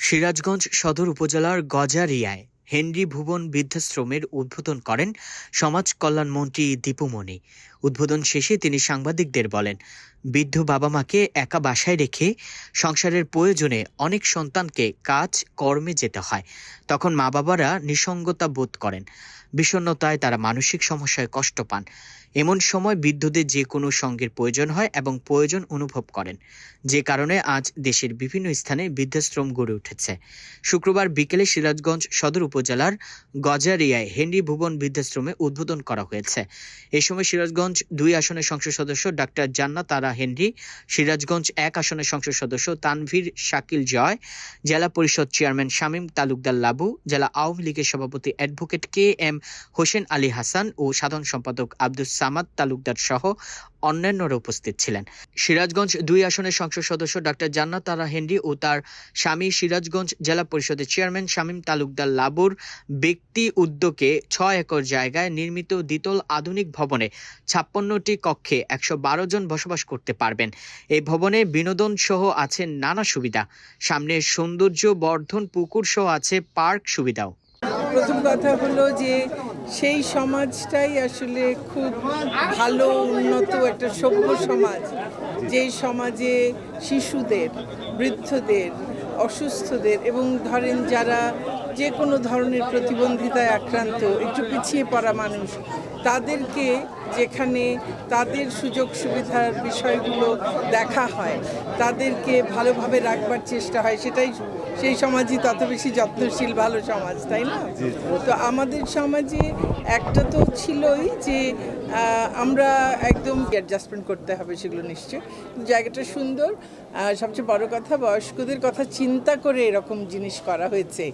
সিরাজগঞ্জ সদর উপজেলার গজারিয়ায় হেনরি ভুবন বৃদ্ধাশ্রমের উদ্বোধন করেন সমাজ কল্যাণমন্ত্রী দীপুমণি উদ্বোধন শেষে তিনি সাংবাদিকদের বলেন, বৃদ্ধ বাবা মাকে একা বাসায় রেখে সংসারের প্রয়োজনে অনেক সন্তানকে কাজ, কর্মে যেতে হয়। তখন মা বাবারা নিসঙ্গতা বোধ করেন। বিষণ্ণতায় তারা মানসিক সমস্যায় কষ্ট পান। এমন সময় বৃদ্ধদের যে কোনো সঙ্গের প্রয়োজন হয় এবং প্রয়োজন অনুভব করেন। যে কারণে আজ দেশের বিভিন্ন স্থানে বৃদ্ধাশ্রম গড়ে উঠেছে। শুক্রবার বিকেলে সিরাজগঞ্জ সদর উপজেলার গজারিয়ায় হেনরি ভুবন বৃদ্ধাশ্রমে উদ্বোধন করা হয়েছে। এ সময় সিরাজগঞ্জ দুই আসনের সংসদ সদস্য ডাক্তার জান্নাত, তারা হেনরি। সিরাজগঞ্জ এক আসনের সংসদ সদস্য তানভীর শাকিল জয়। জেলা পরিষদ চেয়ারম্যান শামীম তালুকদার লাবু। জেলা আওয়ামী লীগের সভাপতি advocate K M Hossain Ali Hasan ও সাধারণ সম্পাদক আব্দুস সামাদ তালুকদার সহ অন্যান্যরা উপস্থিত ছিলেন। সিরাজগঞ্জ দুই আসনের সংসদ সদস্য ডাক্তার জান্নাত তারা হেনরি ও তার স্বামী সিরাজগঞ্জ জেলা পরিষদের চেয়ারম্যান শামীম তালুকদার লাবুর ব্যক্তি উদ্যোগে ছয় একর জায়গায় নির্মিত দ্বিতল আধুনিক ভবনে ছাপ্পান্নটি কক্ষে একশো বারো জন বসবাস করতে পারবেন। এই ভবনে বিনোদন সহ আছে নানা সুবিধা। সামনে সৌন্দর্য বর্ধন পুকুর সহ আছে পার্ক সুবিধাও। প্রথম কথা হলো যে সেই সমাজটাই আসলে খুব ভালো, উন্নত একটা সভ্য সমাজ। যেই সমাজে শিশুদের, বৃদ্ধদের, অসুস্থদের এবং ধরেন যারা যে কোনো ধরনের প্রতিবন্ধিতায় আক্রান্ত একটু পিছিয়ে পড়া মানুষ তাদেরকে যেখানে তাদের সুযোগ সুবিধার বিষয়গুলো দেখা হয় তাদেরকে ভালোভাবে রাখবার চেষ্টা হয় সেটাই সেই সমাজই তত বেশি যত্নশীল ভালো সমাজ তাই না? তো আমাদের সমাজে একটা তো ছিলই যে আমরা একদম অ্যাডজাস্টমেন্ট করতে হবে সেগুলো নিশ্চয়ই। জায়গাটা সুন্দর আহ, সবচেয়ে বড় কথা বয়স্কদের কথা চিন্তা করে এরকম জিনিস করা হয়েছে।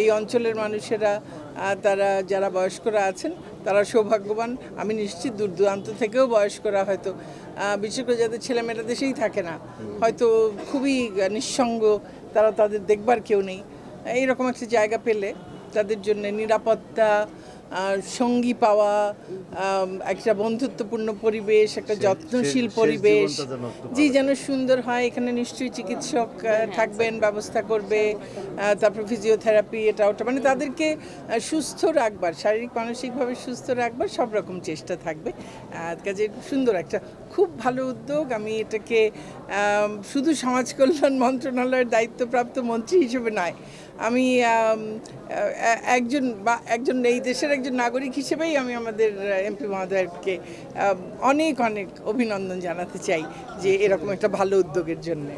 এই অঞ্চলের মানুষেরা তারা যারা বয়স্করা আছেন তারা সৌভাগ্যবান। আমি নিশ্চিত দূর দূরান্ত থেকেও বয়স্করা হয়তো বিশেষ করে যাদের ছেলেমেয়েরা দেশেই থাকে না হয়তো খুবই নিঃসঙ্গ তারা তাদের দেখবার কেউ নেই। এইরকম একটা জায়গা পেলে তাদের জন্য নিরাপত্তা সঙ্গী পাওয়া একটা বন্ধুত্বপূর্ণ পরিবেশ একটা যত্নশীল পরিবেশ। জি যেন সুন্দর হয় এখানে নিশ্চয়ই চিকিৎসক থাকবেন ব্যবস্থা করবে তারপর ফিজিওথেরাপি এটা ওটা। মানে তাদেরকে সুস্থ রাখবার শারীরিক মানসিকভাবে সুস্থ রাখবার সব রকম চেষ্টা থাকবে। কাজে সুন্দর একটা খুব ভালো উদ্যোগ। আমি এটাকে শুধু সমাজ কল্যাণ মন্ত্রণালয়ের দায়িত্বপ্রাপ্ত মন্ত্রী হিসেবে নয় আমি একজন বা একজন এই দেশের একজন নাগরিক হিসেবেই আমি আমাদের এমপি মহোদয়কে অনেক অনেক অভিনন্দন জানাতে চাই যে এরকম একটা ভালো উদ্যোগের জন্য।